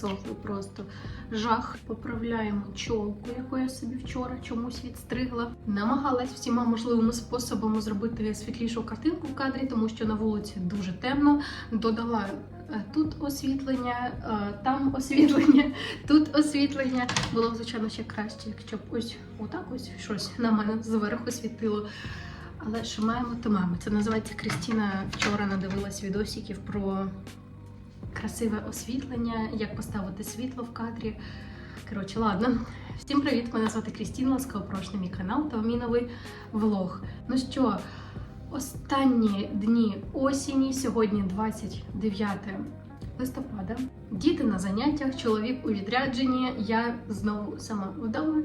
пересохли просто жах. Поправляємо чолку, яку я собі вчора чомусь відстригла. Намагалась всіма можливими способами зробити світлішу картинку в кадрі, тому що на вулиці дуже темно. Додала е, тут освітлення, е, там освітлення, тут освітлення. Було звичайно ще краще, якщо б ось отак ось щось на мене зверху світило. Але що маємо, то маємо. Це називається Крістіна вчора надивилась відосиків про красиве освітлення, як поставити світло в кадрі. Коротше, ладно. Всім привіт! Мене звати Крістіна, ласкаво прошу мій канал та мій новий влог. Ну що, останні дні осені, сьогодні 29 листопада. Діти на заняттях, чоловік у відрядженні. Я знову сама вдома.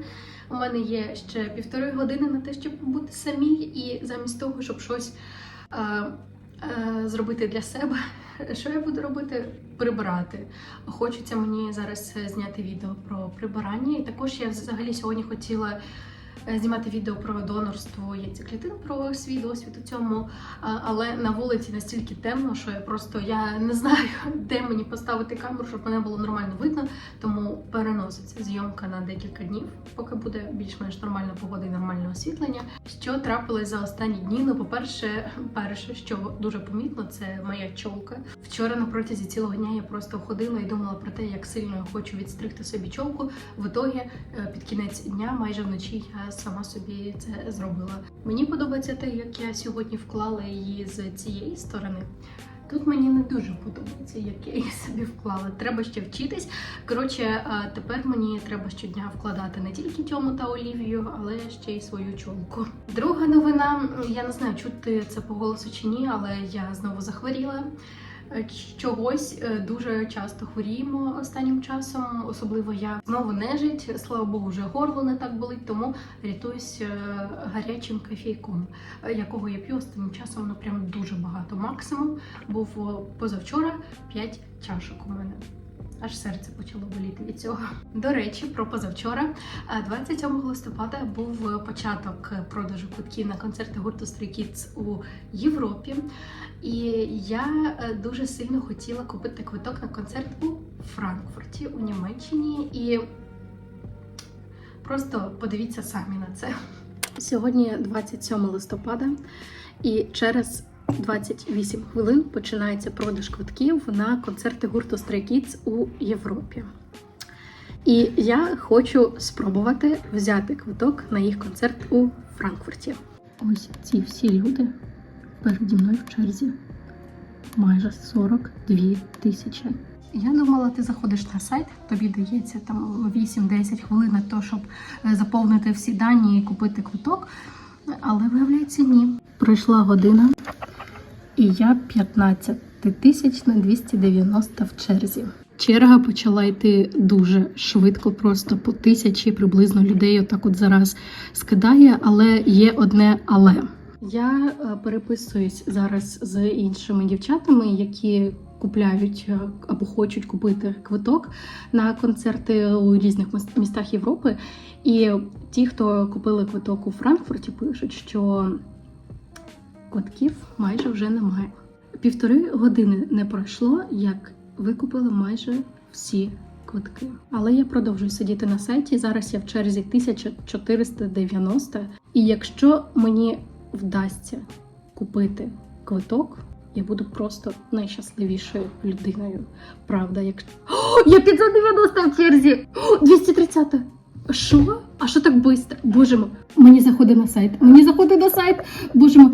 У мене є ще півтори години на те, щоб бути самій, і замість того, щоб щось е, е, зробити для себе, що я буду робити? Прибирати. Хочеться мені зараз зняти відео про прибирання. І також я взагалі сьогодні хотіла знімати відео про донорство яйцеклітин, про свій досвід у цьому. Але на вулиці настільки темно, що я просто я не знаю, де мені поставити камеру, щоб мене було нормально видно. Тому переноситься зйомка на декілька днів, поки буде більш-менш нормальна погода і нормальне освітлення. Що трапилось за останні дні? Ну, по-перше, перше, що дуже помітно, це моя чолка. Вчора на протязі цілого дня я просто ходила і думала про те, як сильно я хочу відстригти собі чолку. В ітогі е, під кінець дня, майже вночі, я сама собі це зробила. Мені подобається те, як я сьогодні вклала її з цієї сторони. Тут мені не дуже подобається, як я її собі вклала. Треба ще вчитись. Коротше, е, тепер мені треба щодня вкладати не тільки тьому та олівію, але ще й свою чолку. Друга новина, я не знаю, чути це по голосу чи ні, але я знову захворіла. Е, Чогось е, дуже часто хворіємо останнім часом, особливо я знову нежить. Слава Богу, вже горло не так болить, тому рятуюсь е, гарячим кофійком, е, якого я п'ю останнім часом ну прям дуже багато. Максимум був позавчора 5 чашок у мене. Аж серце почало боліти від цього. До речі, про позавчора, Е, 27 листопада був початок продажу квитків на концерти гурту Stray Kids у Європі. І я е, дуже сильно хотіла купити квиток на концерт у Франкфурті у Німеччині. І просто подивіться самі на це. Сьогодні 27 листопада, і через 28 хвилин починається продаж квитків на концерти гурту Stray Kids у Європі. І я хочу спробувати взяти квиток на їх концерт у Франкфурті. Ось ці всі люди переді мною в черзі. Майже 42 тисячі. Я думала, ти заходиш на сайт, тобі дається там 8-10 хвилин на те, щоб е, заповнити всі дані і купити квиток. Але виявляється, ні. Пройшла година, і я 15 тисяч на 290 в черзі. Черга почала йти дуже швидко, просто по тисячі приблизно людей отак от зараз скидає, але є одне але. Я е, переписуюсь зараз з іншими дівчатами, які купляють е, або хочуть купити квиток на концерти у різних містах Європи. І ті, хто купили квиток у Франкфурті, пишуть, що квитків майже вже немає. Півтори години не пройшло, як викупили майже всі квитки. Але я продовжую сидіти на сайті. Зараз я в черзі 1490. І якщо мені вдасться купити квиток, я буду просто найщасливішою людиною. Правда, як О, я 590 в черзі! О, 230! Що? А що так швидко? Боже мой, мені заходить на сайт. Мені заходить на сайт. Боже мой,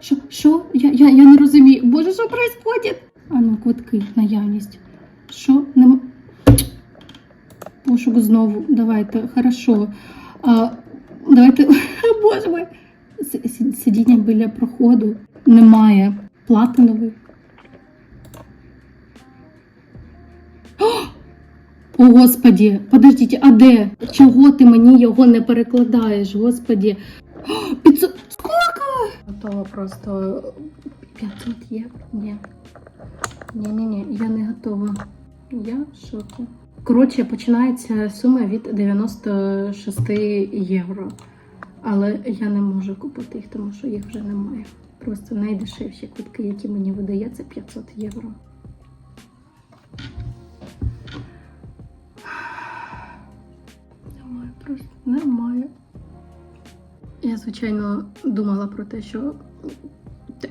що? Що? Я, я, я не розумію. Боже, що відбувається? А ну, квитки, наявність. Що? Нема... Пошук знову. Давайте, хорошо. А, давайте. Боже мой. Сидіння біля проходу. Немає. Платиновий. О, господі, подождіть, а де? Чого ти мені його не перекладаєш, господі? О, 500... Сколько? Готова просто 500 євро? Ні. Ні-ні-ні, я не готова. Я в шокі. Коротше, починається сума від 96 євро. Але я не можу купити їх, тому що їх вже немає. Просто найдешевші квитки, які мені видає, це 500 євро. Немає, просто немає. Я, звичайно, думала про те, що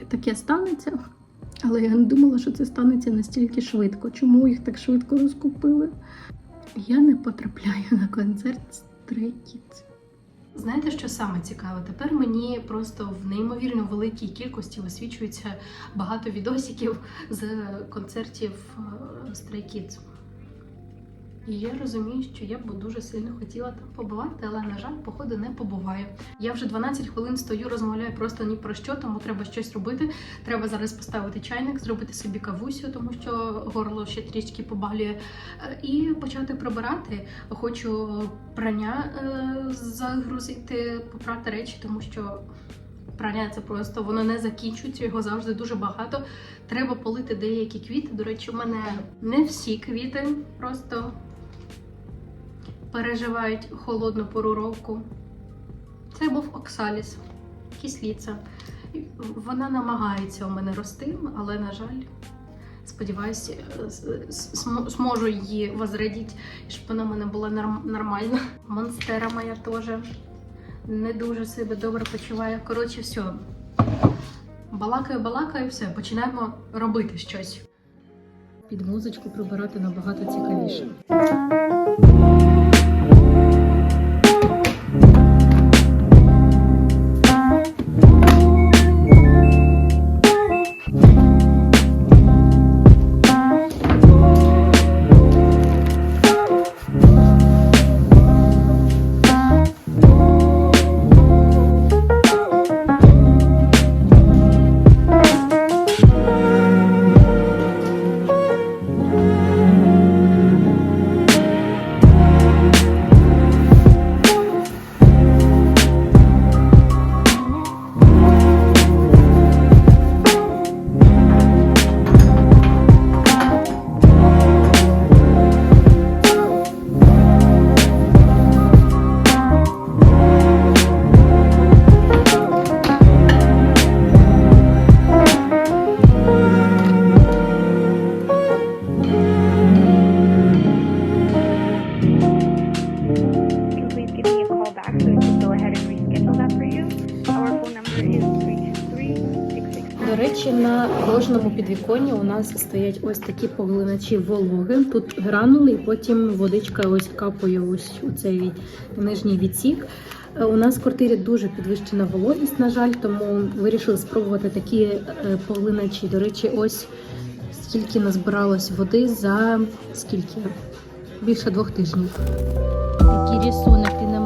таке станеться, але я не думала, що це станеться настільки швидко. Чому їх так швидко розкупили? Я не потрапляю на концерт з Stray Знаєте, що саме цікаве? Тепер мені просто в неймовірно великій кількості висвічується багато відосиків з концертів е, Stray Kids. І я розумію, що я б дуже сильно хотіла там побувати, але на жаль, походу не побуваю. Я вже 12 хвилин стою, розмовляю просто ні про що, тому треба щось робити. Треба зараз поставити чайник, зробити собі кавусю, тому що горло ще трішки побалює, е, і почати прибирати. Хочу прання е, загрузити, попрати речі, тому що. Прання це просто воно не закінчується, його завжди дуже багато. Треба полити деякі квіти. До речі, у мене не всі квіти просто переживають холодну пору року. Це був Оксаліс, кисліця. Вона намагається у мене рости, але, на жаль, сподіваюся, зможу її возродити, щоб вона в мене була нормальна. Монстера моя теж не дуже себе добре почуває. Коротше, все. Балакаю, балакаю, все, починаємо робити щось. Під музичку прибирати набагато цікавіше. Речі, на кожному підвіконні у нас стоять ось такі поглиначі вологи. Тут гранули, і потім водичка ось капає ось у цей нижній відсік. Е, У нас в квартирі дуже підвищена вологість, на жаль, тому вирішили спробувати такі е, поглиначі. До речі, ось скільки назбиралось води за скільки? Більше двох тижнів. Який рисунок ти намалювала,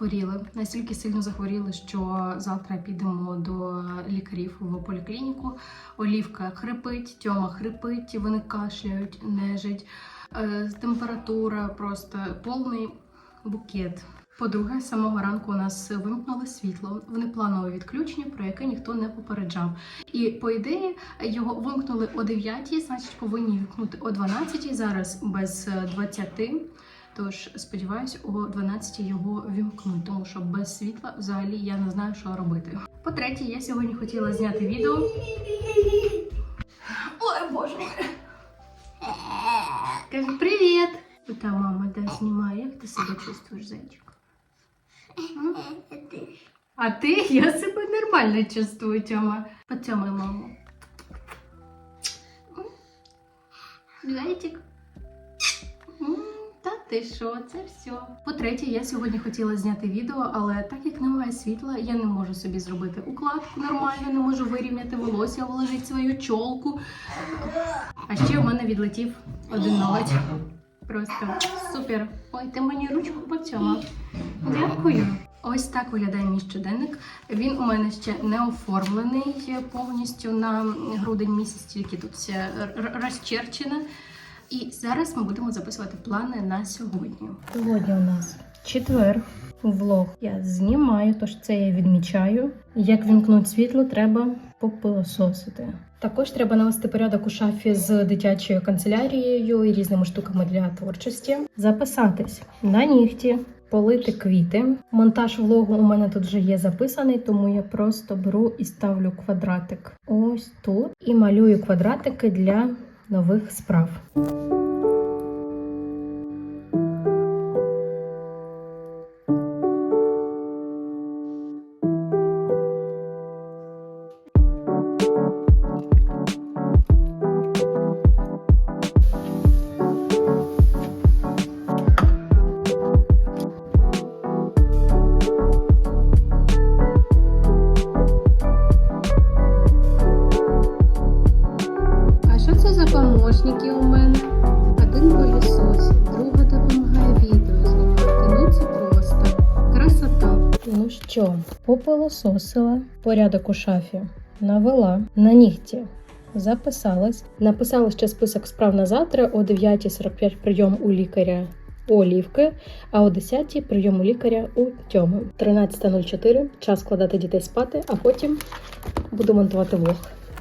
захворіли, настільки сильно захворіли, що завтра підемо до лікарів в поліклініку. Олівка хрипить, Тьома хрипить, вони кашляють, нежить. Е, Температура просто повний букет. По-друге, самого ранку у нас вимкнули світло в непланове відключення, про яке ніхто не попереджав. І по ідеї його вимкнули о 9, значить повинні вимкнути о 12, зараз без е, 20. Тож сподіваюся, о 12 його вімкнуть, тому що без світла взагалі я не знаю, що робити. По-третє, я сьогодні хотіла зняти відео. Ой, боже мой. Привіт! Та мама да, знімає. Як ти себе чувствуєш, зайчик? А ти? Я себе нормально чувствую, Тьома. Поцьомай маму. Зайчик. Ти що, це все. По-третє, я сьогодні хотіла зняти відео, але так як немає світла, я не можу собі зробити укладку нормально, не можу вирівняти волосся, вложити свою чолку. А ще в мене відлетів один ноготь. Просто супер. Ой, ти мені ручку поцьомав. Дякую. Ось так виглядає мій щоденник. Він у мене ще не оформлений повністю на грудень місяць, тільки тут все р- р- розчерчено. І зараз ми будемо записувати плани на сьогодні. Сьогодні у нас четвер. Влог я знімаю, тож це я відмічаю. Як вімкнуть світло, треба попилососити. Також треба навести порядок у шафі з дитячою канцелярією і різними штуками для творчості. Записатись на нігті, полити квіти. Монтаж влогу у мене тут вже є записаний, тому я просто беру і ставлю квадратик ось тут і малюю квадратики для нових справ. Що це за помощники у мене? Один пилісос, друга допомагає відео знімати. Ну це просто красота. Ну що, попилососила порядок у шафі, навела на нігті. Записалась, написала ще список справ на завтра о 9.45 прийом у лікаря у Олівки, а о 10.00 прийом у лікаря у Тьоми. 13.04 час складати дітей спати, а потім буду монтувати влог.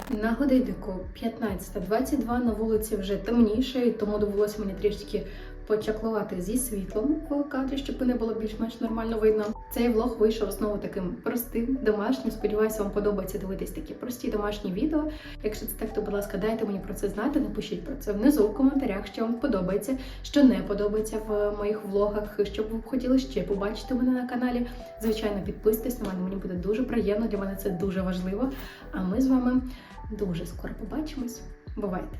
На годиннику 15.22 на вулиці вже темніше, тому довелося мені трішки почаклувати зі світлом в кадрі, щоб не було більш-менш нормально видно. Цей влог вийшов знову таким простим, домашнім. Сподіваюся, вам подобається дивитись такі прості домашні відео. Якщо це так, то будь ласка, дайте мені про це знати. Напишіть про це внизу в коментарях, що вам подобається, що не подобається в моїх влогах, що б ви хотіли ще побачити мене на каналі. Звичайно, підписуйтесь на мене, мені буде дуже приємно. Для мене це дуже важливо. А ми з вами Дуже скоро побачимось. Бувайте!